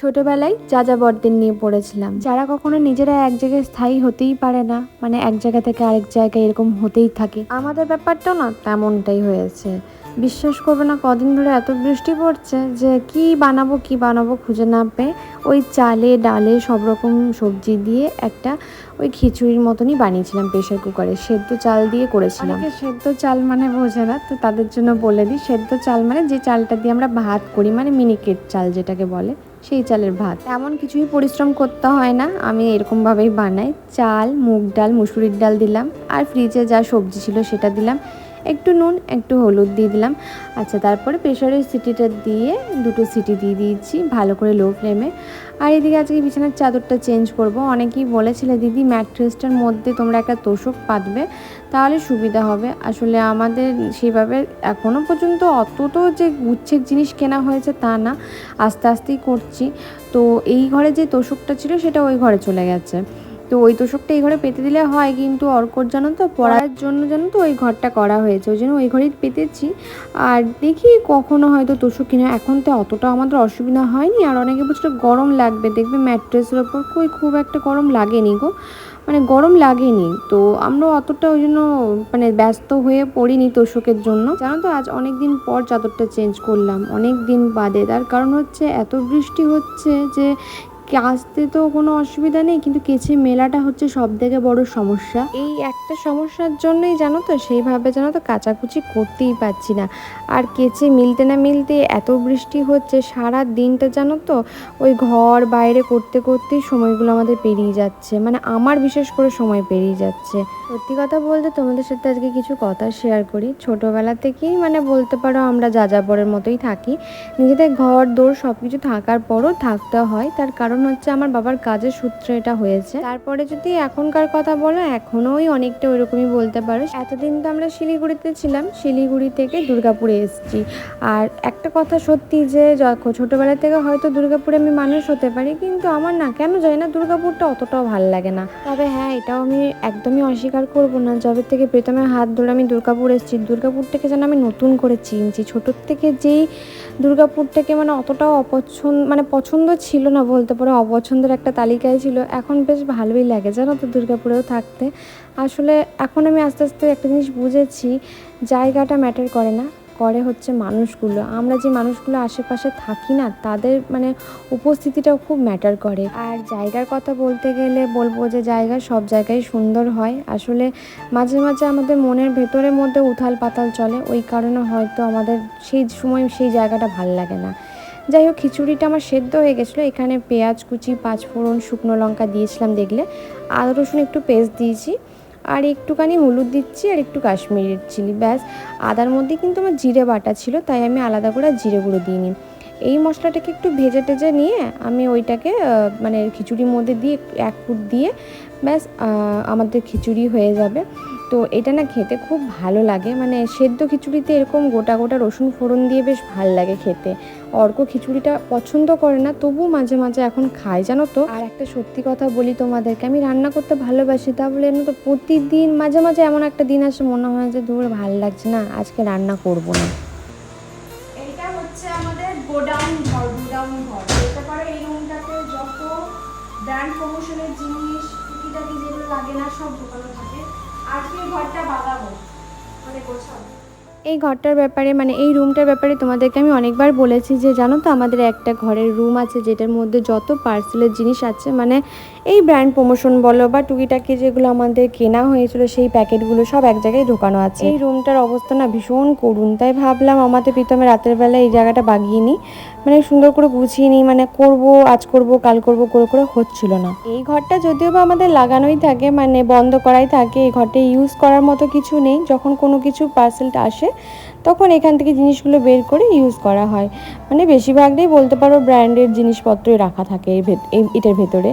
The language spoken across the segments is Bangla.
ছোটবেলায় যাযাবরদের নিয়ে পড়েছিলাম। যারা কখনো নিজেরা এক জায়গায় স্থায়ী হতেই পারে না মানে এক জায়গা থেকে আরেক জায়গায় এরকম হতেই থাকে। আমাদের ব্যাপারটাও না তেমনটাই হয়েছে। বিশ্বাস করবে না, কদিন ধরে এত বৃষ্টি পড়ছে যে কি বানাবো কি বানাবো খুঁজে না পেয়ে ওই চালে, ডালে সব রকম সবজি দিয়ে একটা ওই খিচুড়ির মতনই বানিয়েছিলাম প্রেশার কুকারে। সেদ্ধ চাল দিয়ে করেছিলাম। সেদ্ধ চাল মানে বোঝে না, তো তাদের জন্য বলে দিই। সেদ্ধ চাল মানে যে চালটা দিয়ে আমরা ভাত করি মানে মিনিকেট চাল যেটাকে বলে। সেই চালের ভাত। এমন কিছুই পরিশ্রম করতে হয় না। আমি এরকমভাবেই বানাই। চাল, মুগ ডাল, মুসুরির ডাল দিলাম। আর ফ্রিজে যা সবজি ছিল সেটা দিলাম। একটু নুন, একটু হলুদ দিয়ে দিলাম। আচ্ছা তারপরে প্রেশারের সিটিটা দিয়ে দুটো সিটি দিয়ে দিয়েছি ভালো করে লো ফ্লেমে। আর এদিকে আজকে বিছানার চাদরটা চেঞ্জ করব। অনেকেই বলেছিলে, দিদি, ম্যাট্রেসটার মধ্যে তোমরা একটা তোষক পাতবে, তাহলে সুবিধা হবে। আসলে আমাদের সেভাবে এখনও পর্যন্ত অত তো যে গুচ্ছের জিনিস কেনা হয়েছে তা না। আস্তে আস্তেই করছি। তো এই ঘরে যে তোষকটা ছিল, সেটা ওই ঘরে চলে গেছে। তো ওই তোষকটা এই ঘরে পেতে দিলে হয় কিন্তু অর্কর জানো তো, পড়ার জন্য জানো তো ওই ঘরটা করা হয়েছে, ওই জন্য ওই ঘরেই পেতেছি। আর দেখি কখনো হয়তো তোষক কিনা, এখন তো অতটা আমাদের অসুবিধা হয়নি, আর অনেকে বলছিল গরম লাগবে, দেখবে ম্যাট্রেসের ওপর কই খুব একটা গরম লাগেনি গো মানে গরম লাগেনি। তো আমরা অতটা ওই জন্য মানে ব্যস্ত হয়ে পড়িনি তোষকের জন্য। জানো তো আজ অনেক দিন পর চাদরটা চেঞ্জ করলাম অনেক দিন বাদে, তার কারণ হচ্ছে এত বৃষ্টি হচ্ছে যে কাচতে তো কোনো অসুবিধা নেই, কিন্তু কেচে মেলাটা হচ্ছে সব থেকে বড় সমস্যা। এই একটা সমস্যার জন্যই জানো তো, সেইভাবে জানো তো কাচাকুচি করতেই পারছি না। আর কেচে মিলতে না মিলতে এত বৃষ্টি হচ্ছে, সারা দিনটা জানো তো ওই ঘর বাইরে করতে করতেই সময়গুলো আমাদের পেরিয়ে যাচ্ছে। মানে আমার বিশেষ করে সময় পেরিয়ে যাচ্ছে। সত্যি কথা বলতে তোমাদের সাথে আজকে কিছু কথা শেয়ার করি। ছোটোবেলা থেকেই মানে বলতে পারো আমরা যাযাবরের মতোই থাকি। নিজেদের ঘর দৌড় সব কিছু থাকার পরও থাকতে হয়, তার কারণ হচ্ছে আমার বাবার কাজের সূত্রে এটা হয়েছে। তারপরে যদি এখনকার কথা বলো, এখনও ওই অনেকটা ওইরকমই বলতে পারো। এতদিন তো আমরা শিলিগুড়িতে ছিলাম, শিলিগুড়ি থেকে দুর্গাপুরে এসেছি। আর একটা কথা সত্যি যে ছোটোবেলা থেকে হয়তো দুর্গাপুরে আমি মানুষ হতে পারি, কিন্তু আমার না, কেন জানি না দুর্গাপুরটা অতটাও ভালো লাগে না। তবে হ্যাঁ এটাও আমি একদমই অস্বীকার করব না, যবে থেকে প্রথমে হাত ধরে আমি দুর্গাপুর এসেছি, দুর্গাপুরটাকে যেন আমি নতুন করে চিনছি। ছোটোর থেকে যেই দুর্গাপুরটাকে মানে অতটাও অপছন্দ মানে পছন্দ ছিল না বলতে পারো অপছন্দের একটা তালিকায় ছিল। এখন বেশ ভালোই লাগে জানো তো দুর্গাপুরেও থাকতে। আসলে এখন আমি আস্তে আস্তে একটা জিনিস বুঝেছি, জায়গাটা ম্যাটার করে না। করে হচ্ছে মানুষগুলো। আমরা যে মানুষগুলো আশেপাশে থাকি না, তাদের মানে উপস্থিতিটাও খুব ম্যাটার করে। আর জায়গার কথা বলতে গেলে বলব যে জায়গা সব জায়গায় সুন্দর হয়। আসলে মাঝে মাঝে আমাদের মনের ভেতরের মধ্যে উথাল পাতাল চলে। ওই কারণে হয়তো আমাদের সেই সময় সেই জায়গাটা ভালো লাগে না। যাই হোক, খিচুড়িটা আমার সেদ্ধ হয়ে গেছিল। এখানে পেঁয়াজ, কুচি পাঁচ ফোড়ন শুকনো লঙ্কা দিয়েছিলাম দেখলে। আদা, রসুন একটু পেস্ট দিয়েছি। আর একটুখানি হলুদ দিচ্ছি আর একটু কাশ্মীরের চিলি, ব্যাস। আদার মধ্যে কিন্তু আমার জিরে বাটা ছিল, তাই আমি আলাদা করে জিরে গুঁড়ো দিইনি। এই মশলাটাকে একটু ভেজে টেজে নিয়ে আমি ওইটাকে মানে খিচুড়ির মধ্যে দিয়ে এক ফুট দিয়ে, ব্যাস আমাদের খিচুড়ি হয়ে যাবে। তো এটা না খেতে খুব ভালো লাগে। মানে সেদ্ধ খিচুড়িতে এরকম গোটা গোটা রসুন ফোড়ন দিয়ে বেশ ভালো লাগে খেতে। অর্ক খিচুড়িটা পছন্দ করে না তবু মাঝে মাঝে এখন খায়, জানো তো? আর একটা সত্যি কথা বলি তোমাদেরকে, আমি রান্না করতে ভালোবাসি, তা বলে তো, প্রতিদিন মাঝে মাঝে এমন একটা দিন আসে, মনে হয় যে দূরে ভালো লাগছে না, আজকে রান্না করব না। ব্র্যান্ড প্রমোশনের জিনিস, টুকিটাকি যেগুলো লাগে না, সব ঢোকানো থাকে। আজকে ঘরটা বাগাবো। মানে গোছাবো। এই ঘরটার ব্যাপারে মানে এই রুমটার ব্যাপারে তোমাদেরকে আমি অনেকবার বলেছি যে, জানো তো, আমাদের একটা ঘরের রুম আছে যেটার মধ্যে যত পার্সেলের জিনিস আছে মানে এই ব্র্যান্ড প্রমোশন বলো বা টুকিটাকি যেগুলো আমাদের কেনা হয়েছিল, সেই প্যাকেটগুলো সব এক জায়গায় ঢোকানো আছে। এই রুমটার অবস্থা না ভীষণ করুন তাই ভাবলাম, আমাদের প্রীতমে রাতের বেলা এই জায়গাটা বাগিয়ে নিই। মানে সুন্দর করে গুছিয়ে নিই মানে করব, আজ করব, কাল করব, করে করে হচ্ছিল না। এই ঘরটা যদিও বা আমাদের লাগানোই থাকে মানে বন্ধ করাই থাকে, এই ঘরটা ইউজ করার মতো কিছু নেই। যখন কোনো কিছু পার্সেলটা আসে তখন এখান থেকে জিনিসগুলো বের করে ইউজ করা হয়। মানে বেশিরভাগটাই বলতে পারো ব্র্যান্ডের জিনিসপত্রই রাখা থাকে এই এটার ভেতরে।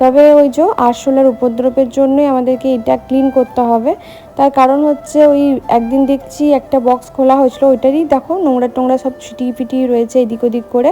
তবে ওই যে আরশোলার উপদ্রবের জন্যই আমাদেরকে এটা ক্লিন করতে হবে। তার কারণ হচ্ছে ওই একদিন দেখছি একটা বক্স খোলা হয়েছিল, ওইটারই দেখো নোংরা টোংরা সব ছিটিয়ে ফিটিয়ে রয়েছে এদিক ওদিক করে।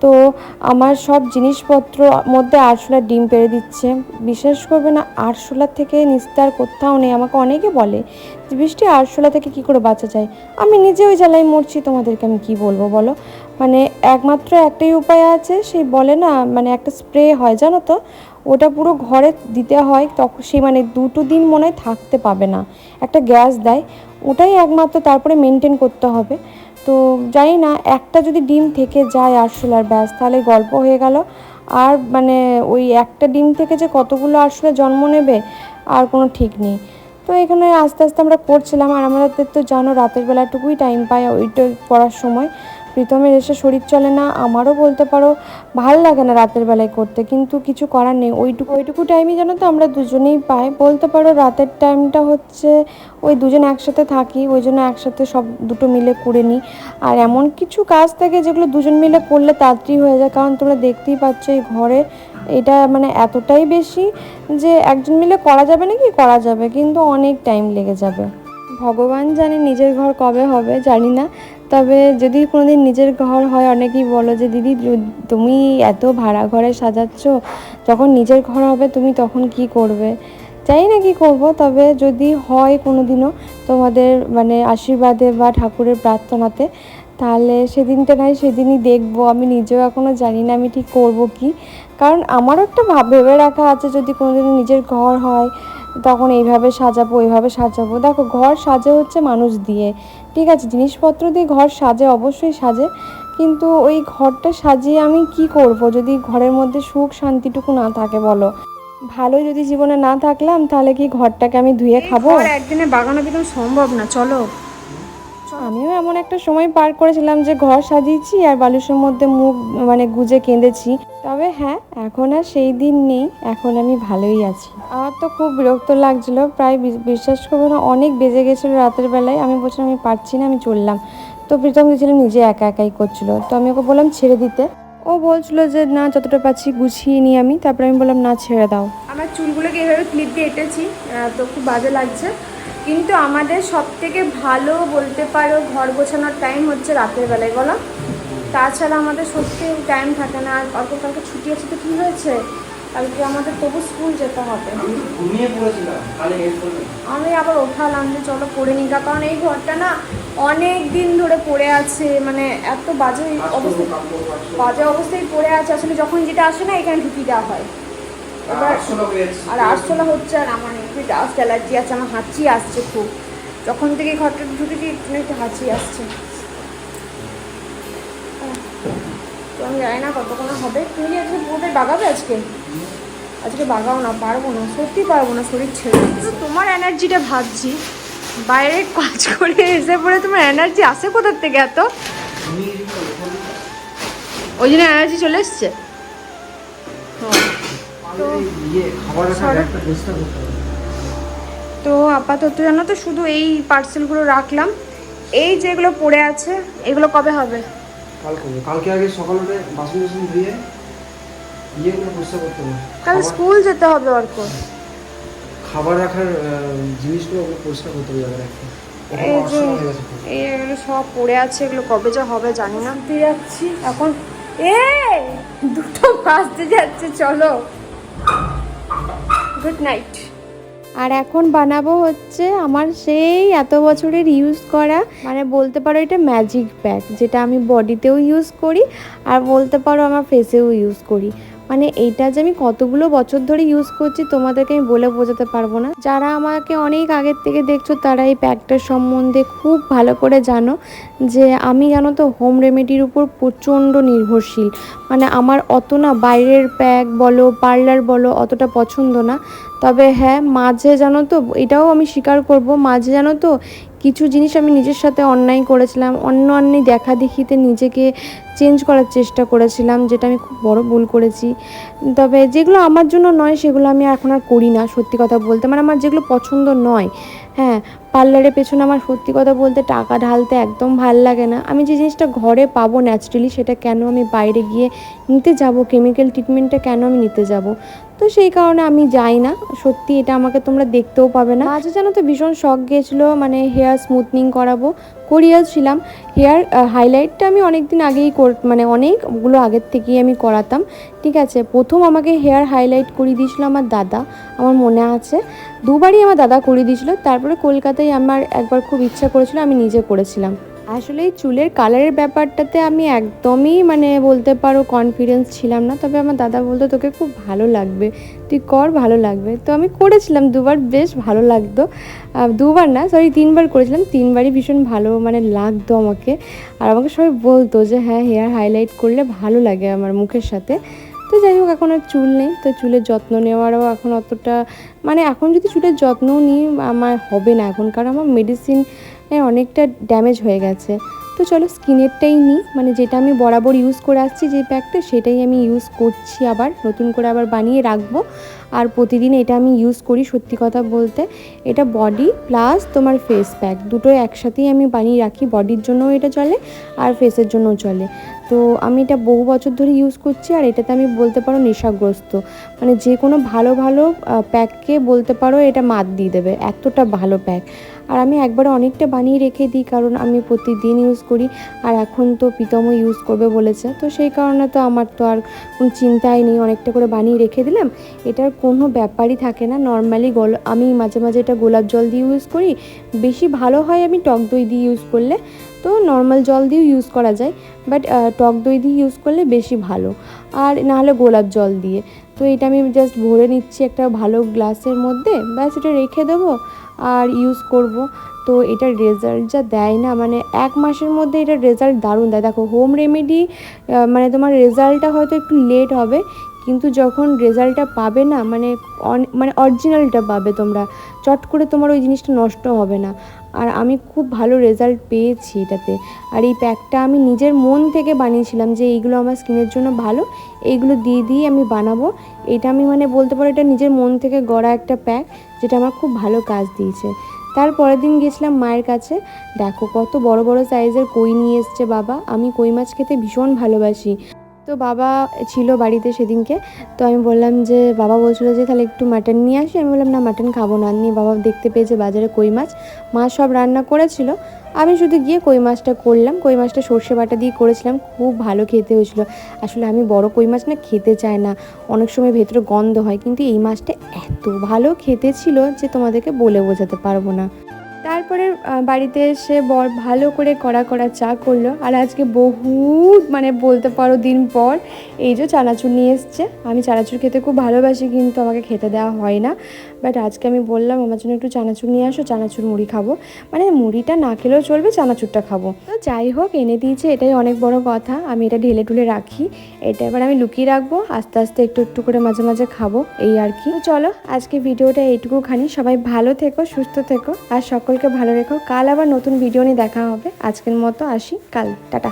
তো আমার সব জিনিসপত্র মধ্যে আরশোলার ডিম পেড়ে দিচ্ছে। বিশ্বাস করবে না আরশোলার থেকে নিস্তার কোথাও নেই। আমাকে অনেকে বলে যে, বৃষ্টি, আরশোলা থেকে কি করে বাঁচা যায়? আমি নিজে ওই জ্বালায় মরছি। তোমাদেরকে আমি কি বলব বলো? মানে একমাত্র একটাই উপায় আছে সেই বলে না মানে একটা স্প্রে হয়, জানো তো? ওটা পুরো ঘরে দিতে হয় তখন সে মানে দুটো দিন মনে হয় থাকতে পাবে না। একটা গ্যাস দেয়, ওটাই একমাত্র, তারপরে মেনটেন করতে হবে। তো জানি না, একটা যদি ডিম থেকে যায় আরশোলার, ব্যাস, তাহলে গল্প হয়ে গেল। আর মানে ওই একটা ডিম থেকে যে কতগুলো আরশোলা জন্ম নেবে, আর কোনো ঠিক নেই। তো এখানে আস্তে আস্তে আমরা পড়ছিলাম, আর আমাদের তো জানো রাতের বেলাটুকুই টাইম পাই ওইটা পড়ার সময়। প্রীতমের এসে শরীর চলে না, আমারও বলতে পারো ভালো লাগে না রাতের বেলায় করতে, কিন্তু কিছু করার নেই। ওইটুকু ওইটুকু টাইমই জানো তো আমরা দুজনেই পাই। বলতে পারো রাতের টাইমটা হচ্ছে ওই দুজন একসাথে থাকি, ওই জন্য একসাথে সব দুটো মিলে করে নিই। আর এমন কিছু কাজ থাকে যেগুলো দুজন মিলে করলে তাড়াতাড়ি হয়ে যায়, কারণ তোমরা দেখতেই পাচ্ছ এই ঘরে এটা মানে এতটাই বেশি যে একজন মিলে করা যাবে নাকি? করা যাবে, কিন্তু অনেক টাইম লেগে যাবে। ভগবান জানে নিজের ঘর কবে হবে, জানি না। তবে যদি কোনোদিন নিজের ঘর হয়, অনেকেই বলো যে, দিদি তুমি এত ভাড়া ঘরে সাজাচ্ছ, যখন নিজের ঘর হবে, তুমি তখন কি করবে? জানি না কি করব, তবে যদি হয় কোনো দিনও তোমাদের মানে আশীর্বাদে বা ঠাকুরের প্রার্থনাতে, তাহলে সেদিনটা নয়, সেদিনই দেখব। আমি নিজেও এখনও জানি না আমি ঠিক করব কি। কারণ আমারও একটা ভাব ভেবে রাখা আছে, যদি কোনোদিন নিজের ঘর হয়, তখন এইভাবে সাজাবো এইভাবে সাজাবো। দেখো, ঘর সাজে হচ্ছে মানুষ দিয়ে। ঠিক আছে জিনিসপত্র দিয়ে ঘর সাজে অবশ্যই সাজে। কিন্তু ওই ঘরটা সাজিয়ে আমি কি করব? যদি ঘরের মধ্যে সুখ শান্তিটুকু না থাকে বলো। ভালো যদি জীবনে না থাকলাম তাহলে কি ঘরটাকে আমি ধুয়ে খাব? একদিনে বাগানো কিন্তু সম্ভব না? চলো। আমিও এমন একটা সময় পার করেছিলাম যে ঘর সাজিয়েছি আর বালুসের মধ্যে মুখ মানে গুজে কেঁদেছি। তবে হ্যাঁ এখন আর সেই দিন নেই, এখন আমি ভালোই আছি। আমার তো খুব বিরক্ত লাগছিল, প্রায় বিশ্বাস করব না, অনেক বেজে গেছিল রাতের বেলায়। আমি বলছিলাম, আমি পারছি না, আমি চললাম। তো প্রীতম গেছিলাম নিজে একা একাই করছিল। তো আমি ওকে বললাম, ছেড়ে দিতে। ও বলছিল যে, না, যতটা পাচ্ছি গুছিয়ে নিই আমি। তারপরে আমি বললাম, না, ছেড়ে দাও। আমার চুলগুলোকে এভাবে ক্লিপ দিয়ে এঁটেছি তো খুব বাজে লাগছে। কিন্তু আমাদের সব থেকে ভালো বলতে পারো ঘর গোছানোর টাইম হচ্ছে রাতের বেলায় বলো? তাছাড়া আমাদের সত্যি টাইম থাকে না আর অল্প কালকে ছুটি আছে তো কী হয়েছে? কালকে আমাদের তবু স্কুল যেতে হবে। আমি আবার ওঠালাম যে চলো পড়ে গা, কারণ এই ঘরটা না অনেক দিন ধরে পড়ে আছে মানে এত বাজে অবস্থা বাজে অবস্থায় পড়ে আছে আসলে যখন যেটা আসে না এখানে ঢুকিয়ে দেওয়া হয়। এবার আর আরশোলা হচ্ছে, আর আমার একটু ডাস্ট অ্যালার্জি আছে, আমার হাঁচি আসছে খুব। যখন থেকে ঘরটা ঢুকেছি একটু একটু হাঁচি আসছে। তো আমি জানি না কতক্ষণ হবে। তুমি আজকে পুরোটাই বাগাবে আজকে? আজকে বাগাও না, পারব না, সত্যি পারব না, শরীর ছেড়ে দিচ্ছে। তোমার এনার্জিটা ভাবছি, বাইরে কাজ করে এসে পরে তোমার এনার্জি আসে কোথার থেকে এত? ওই জন্য এনার্জি চলে এসছে? তো ইয়ে তো আপাতত জানো তো শুধু এই পার্সেলগুলো রাখলাম। এই যেগুলো পড়ে আছে এগুলো কবে হবে? কালকে আগে সকাল বাসন বাসন ধুয়ে ইয়েগুলো পরিষ্কার করতে হবে। কাল স্কুল যেতে হবে অর্ক। খাবার রাখার জিনিসগুলো ওগুলো পরিষ্কার করতে হবে এই যে। এই এগুলো সব পড়ে আছে এগুলো কবে যা হবে জানি না। দিয়ে যাচ্ছি এখন এ দুটো বাজতে যাচ্ছে চলো। গুড নাইট আর এখন বানাবো হচ্ছে আমার সেই এত বছরের ইউজ করা মানে বলতে পারো এটা ম্যাজিক ব্যাগ যেটা আমি বডিতেও ইউজ করি আর বলতে পারো আমার ফেসেও ইউজ করি। মানে এইটা যে আমি কতগুলো বছর ধরে ইউজ করছি, তোমাদেরকে আমি বলে বোঝাতে পারব না। যারা আমাকে অনেক আগের থেকে দেখছ, তারা এই প্যাকটার সম্বন্ধে খুব ভালো করে জানো যে আমি জানো তো হোম রেমেডির উপর প্রচণ্ড নির্ভরশীল। মানে আমার অত না বাইরের প্যাক বলো পার্লার বলো, অতটা পছন্দ না। তবে হ্যাঁ মাঝে জানো তো, এটাও আমি স্বীকার করব, মাঝে জানো তো কিছু জিনিস আমি নিজের সাথে অন্যায় করেছিলাম অন্য অন্যায় দেখা দেখিতে নিজেকে চেঞ্জ করার চেষ্টা করেছিলাম, যেটা আমি খুব বড় ভুল করেছি। তবে যেগুলো আমার জন্য নয়, সেগুলো আমি এখন আর করি না, সত্যি কথা বলতে। মানে আমার যেগুলো পছন্দ নয় হ্যাঁ পার্লারের পেছনে আমার সত্যি কথা বলতে টাকা ঢালতে একদম ভালো লাগে না। আমি যে জিনিসটা ঘরে পাবো ন্যাচারালি সেটা কেন আমি বাইরে গিয়ে নিতে যাব? কেমিক্যাল ট্রিটমেন্টটা কেন আমি নিতে যাব? তো সেই কারণে আমি যাই না। সত্যি এটা আমাকে তোমরা দেখতেও পাবে না। মাঝে জানো তো ভীষণ শখ গিয়েছিল মানে হেয়ার স্মুথনিং করাবো। করিয়েছিলাম হেয়ার হাইলাইটটা আমি অনেক দিন আগেই কর মানে অনেকগুলো আগের থেকেই আমি করাতাম। ঠিক আছে, প্রথম আমাকে হেয়ার হাইলাইট করিয়ে দিয়েছিল আমার দাদা, আমার মনে আছে। দুবারই আমার দাদা করিয়ে দিয়েছিলো, তারপরে কলকাতায় আমার একবার খুব ইচ্ছা করেছিল, আমি নিজে করেছিলাম। আসলে চুলের কালারের ব্যাপারটাতে আমি একদমই মানে বলতে পারো কনফিডেন্স ছিলাম না। তবে আমার দাদা বলতো, তোকে খুব ভালো লাগবে। তুই কর, ভালো লাগবে। তো আমি করেছিলাম, দুবার বেশ ভালো লাগতো। দুবার না সরি তিনবার করেছিলাম। তিনবারই ভীষণ ভালো মানে লাগতো আমাকে। আর আমাকে সবাই বলতো যে হ্যাঁ হেয়ার হাইলাইট করলে ভালো লাগে আমার মুখের সাথে। তো যাই হোক, এখন আর চুল নেই। তো চুলের যত্ন নেওয়ারও এখন অতটা মানে এখন যদি চুলের যত্নও নিই, আমার হবে না এখন। কারণ আমার মেডিসিন অনেকটা ড্যামেজ হয়ে গেছে। তো চলো স্কিনেরটাই নিই মানে যেটা আমি বরাবর ইউজ করে আসছি যে প্যাকটা সেটাই আমি ইউজ করছি আবার, নতুন করে আবার বানিয়ে রাখব। আর প্রতিদিন এটা আমি ইউজ করি সত্যি কথা বলতে। এটা বডি প্লাস তোমার ফেস প্যাক দুটোই একসাথেই আমি বানিয়ে রাখি বডির জন্যও এটা চলে আর ফেসের জন্যও চলে। তো আমি এটা বহু বছর ধরে ইউজ করছি আর এটাতে আমি বলতে পারো নেশাগ্রস্ত। মানে যে কোনো ভালো ভালো প্যাককে বলতে পারো এটা মাত দিয়ে দেবে, এতটা ভালো প্যাক আর আমি একবারে অনেকটা বানিয়ে রেখে দিই, কারণ আমি প্রতিদিন ইউজ করি আর এখন তো প্রীতমও ইউজ করবে বলেছে। তো সেই কারণে তো আমার তো আর কোনো চিন্তাই নেই, অনেকটা করে বানিয়ে রেখে দিলাম। এটার কোনো ব্যাপারই থাকে না। নর্মালি গোল আমি মাঝে মাঝে এটা গোলাপ জল দিয়ে ইউজ করি। বেশি ভালো হয় আমি টক দই দিয়ে ইউজ করলে। তো নর্মাল জল দিয়েও ইউজ করা যায় বাট টক দই দিয়ে ইউজ করলে বেশি ভালো। আর নাহলে গোলাপ জল দিয়ে। তো এটা আমি জাস্ট ভরে নিচ্ছি একটা ভালো গ্লাসের মধ্যে। ব্যাস, এটা রেখে দেবো। আর ইউজ করব। তো এটার রেজাল্ট যা দেয় না মানে এক মাসের মধ্যে এটার রেজাল্ট দারুণ দেয়। দেখো হোম রেমেডি মানে তোমার রেজাল্টটা হয়তো একটু লেট হবে, কিন্তু যখন রেজাল্টটা পাবে না মানে মানে অরিজিনালটা পাবে তোমরা, চট করে তোমার ওই জিনিসটা নষ্ট হবে না। আর আমি খুব ভালো রেজাল্ট পেয়েছি এটাতে। আর এই প্যাকটা আমি নিজের মন থেকে বানিয়েছিলাম যে এইগুলো আমার স্কিনের জন্য ভালো, এইগুলো দিয়ে দিয়ে আমি বানাবো। এটা আমি মানে বলতে পারো এটা নিজের মন থেকে গড়া একটা প্যাক যেটা আমার খুব ভালো কাজ দিয়েছে। তারপরের দিন গেছিলাম মায়ের কাছে। দেখো কত বড় বড় সাইজের কই নিয়ে এসছে বাবা। আমি কই মাছ খেতে ভীষণ ভালোবাসি। তো বাবা ছিল বাড়িতে সেদিনকে, তো আমি বললাম যে, বাবা বলছিল যে, তাহলে একটু মাটন নিয়ে আসি। আমি বললাম, না মাটন খাব না। নিয়ে বাবা দেখতে পেয়েছে বাজারে কই মাছ। মা সব রান্না করেছিল। আমি শুধু গিয়ে কই মাছটা করলাম। কই মাছটা সর্ষে বাটা দিয়ে করেছিলাম। খুব ভালো খেতে হয়েছিল। আসলে আমি বড় কই মাছ না খেতে চাই না। অনেক সময় ভেতরে গন্ধ হয়, কিন্তু এই মাছটা এত ভালো খেতে ছিল যে তোমাদেরকে বলে বোঝাতে পারব না। তারপরে বাড়িতে এসে বর ভালো করে কড়া কড়া চা করল। আর আজকে বহুত মানে বলতে পারো দিন পর এই যে চানাচুর নিয়ে এসছে। আমি চানাচুর খেতে খুব ভালোবাসি কিন্তু আমাকে খেতে দেওয়া হয় না। বাট আজকে আমি বললাম, আমার জন্য একটু চানাচুর নিয়ে আসো, চানাচুর মুড়ি খাব। মানে মুড়িটা না খেলেও চলবে, চানাচুরটা খাব। তো যাই হোক, এনে দিয়েছে, এটাই অনেক বড় কথা। আমি এটা ঢেলে টুলে রাখি। এটা এবার আমি লুকিয়ে রাখব, আস্তে আস্তে একটু একটু করে মাঝে মাঝে খাব, এই আর কি। চলো, আজকে ভিডিওটা এইটুকু খানি সবাই ভালো থেকো, সুস্থ থেকো, আর সকলকে ভালো রেখো। কাল আবার নতুন ভিডিও নিয়ে দেখা হবে। আজকের মতো আসি কাল টাটা।